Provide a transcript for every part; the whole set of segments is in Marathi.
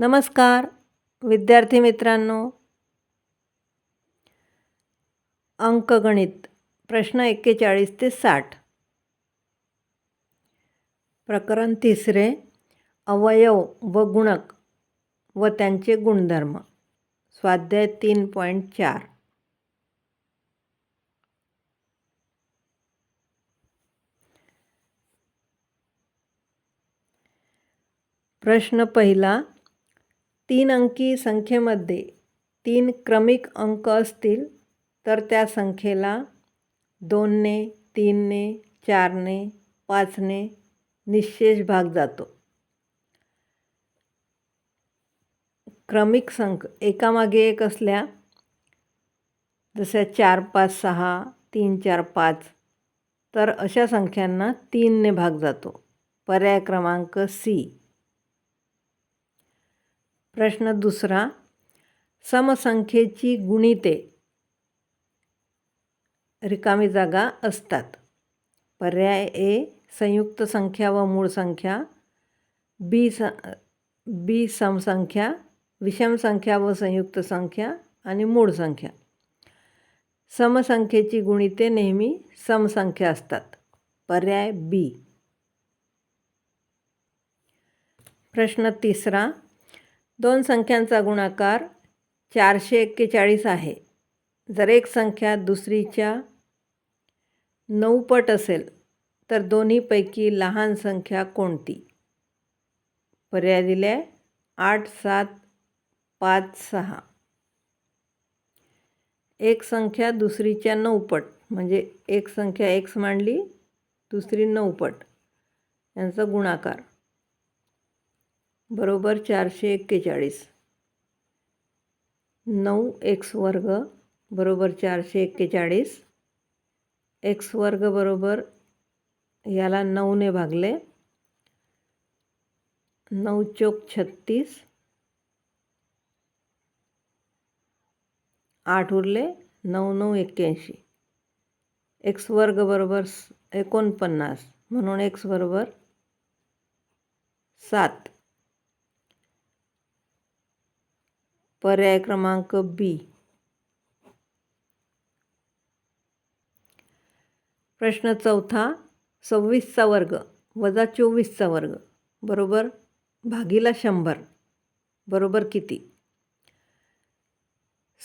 नमस्कार विद्यार्थी मित्रांनो. अंकगणित प्रश्न एक्केचाळीस ते साठ. प्रकरण तिसरे अवयव व गुणक व त्यांचे गुणधर्म. स्वाध्याय तीन पॉईंट चार. प्रश्न पहिला तीन अंकी संख्येमध्ये तीन क्रमिक अंक असतील तर त्या संख्येला दोनने तीनने चारने पाचने निशेष भाग जातो. क्रमिक संख एकामागे एक असल्या जसं चार पाच सहा तीन चार पाच तर अशा संख्यांना तीनने भाग जातो. पर्याय क्रमांक सी. प्रश्न दुसरा समसंख्येची गुणिते रिकामी जागा असतात. पर्याय ए संयुक्त संख्या व मूळ संख्या बी स बी समसंख्या विषम संख्या व संयुक्त संख्या आणि मूळ संख्या. समसंख्येची गुणिते नेहमी समसंख्या असतात. पर्याय बी. प्रश्न तिसरा दोन संख्यांचा गुणाकार चारशे एक्केचाळीस आहे. जर एक संख्या दुसरीच्या नऊपट असेल तर दोन्हीपैकी लहान संख्या कोणती? पर्याय दिले आठ सात पाच सहा. एक संख्या दुसरीच्या नऊपट म्हणजे एक संख्या एक्स मांडली दुसरी नऊपट यांचा गुणाकार. बरोबर चारशे एक्केचाळीस. नऊ एक्स वर्ग बरोबर चारशे एक्केचाळीस. एक्स वर्ग बरोबर याला नऊने भागले. नऊ चोक छत्तीस. आठ उरले. नऊ नऊ एक्क्याऐंशी. एक्स वर्ग बरोबर एकोणपन्नास. म्हणून एक्स बरोबर सात. पर्याय क्रमांक बी. प्रश्न चौथा सव्वीसचा वर्ग वजा चोवीसचा वर्ग बरोबर? भागीला शंभर बरोबर किती?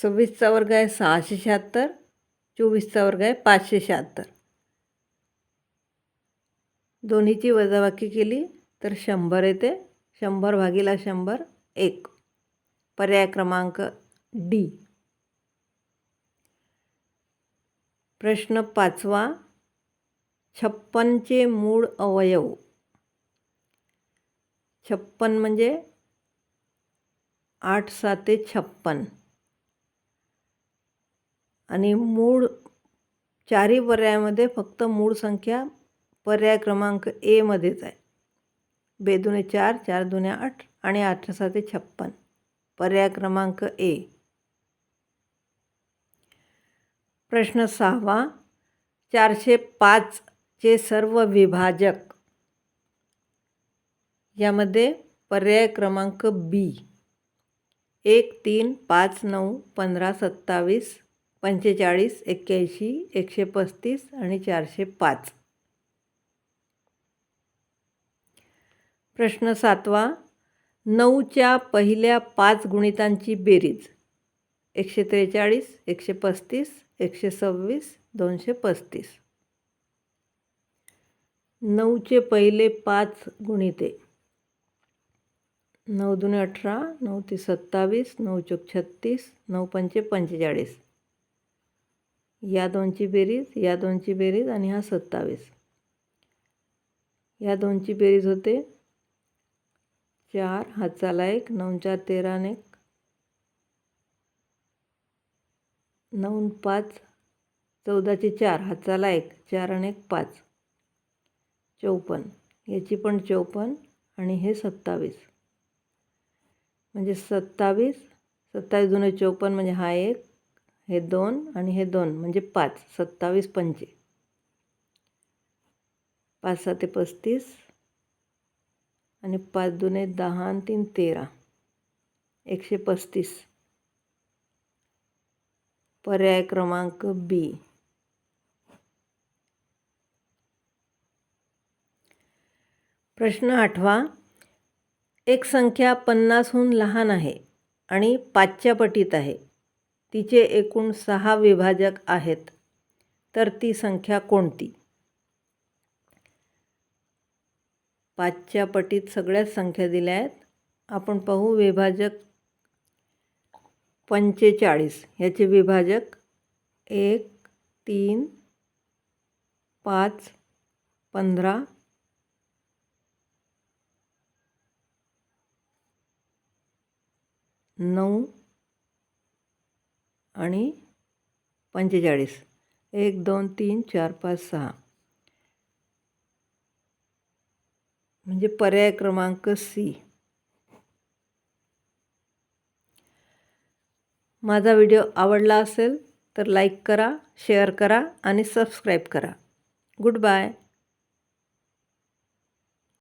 सव्वीसचा वर्ग आहे सहाशे शहात्तर चोवीसचा वर्ग आहे पाचशे शहात्तर. दोन्हीची वजाबाकी केली तर शंभर येते. शंभर भागीला शंभर एक. पर्याय क्रमांक डी. प्रश्न पाचवा छप्पनचे मूळ अवयव. छप्पन म्हणजे आठ साते छप्पन. आणि मूळ चारही पर्यायामध्ये फक्त मूळ संख्या पर्याय क्रमांक एमध्येच आहे. बेदुने चार चार दुने आठ आणि आठ साते छप्पन. पर्याय क्रमांक ए. प्रश्न सहावा. चारशे पाचचे सर्व विभाजक. यामध्ये पर्याय क्रमांक बी. एक तीन पाच नऊ पंधरा सत्तावीस पंचेचाळीस एक्क्याऐंशी एकशे पस्तीस आणि चारशे पाच. प्रश्न सातवा. नऊच्या पहिल्या पाच गुणितांची बेरीज. एकशे त्रेचाळीस एकशे पस्तीस एकशे सव्वीस दोनशे पस्तीस. नऊचे पहिले पाच गुणिते. नऊ दुने अठरा नऊ ते सत्तावीस नऊ चौक छत्तीस नऊ पंचे पंचेचाळीस. या दोनची बेरीज या दोनची बेरीज आणि हा सत्तावीस. या दोनची बेरीज होते चार हाताला एक नऊ चार तेराने एक. नऊ पाच चौदाचे चार हाताला एक चार आणि एक पाच. चौपन्न. याची पण चौपन्न आणि हे सत्तावीस. म्हणजे सत्तावीस सत्तावीस जुने चौपन्न म्हणजे हा एक हे दोन आणि हे दोन म्हणजे पाच. सत्तावीस पंचे. पाच साते पस्तीस. आणि पाच दुने दहा आणि तीन तेरा. एकशे पस्तीस. पर्याय क्रमांक बी प्रश्न आठवा. एक संख्या पन्नासहून लहान आहे आणि पाचच्या पटीत आहे. तिचे एकूण सहा विभाजक आहेत. तर ती संख्या कोणती? पाचच्या पटीत सगळ्याच संख्या दिल्या आहेत. आपण पाहू विभाजक पंचेचाळीस. ह्याचे विभाजक एक तीन पाच पंधरा नऊ आणि पंचेचाळीस. एक दोन तीन चार पाच सहा. म्हणजे पर्याय क्रमांक सी. माझा व्हिडिओ आवडला असेल तर लाईक करा शेअर करा आणि सबस्क्राईब करा. Good bye.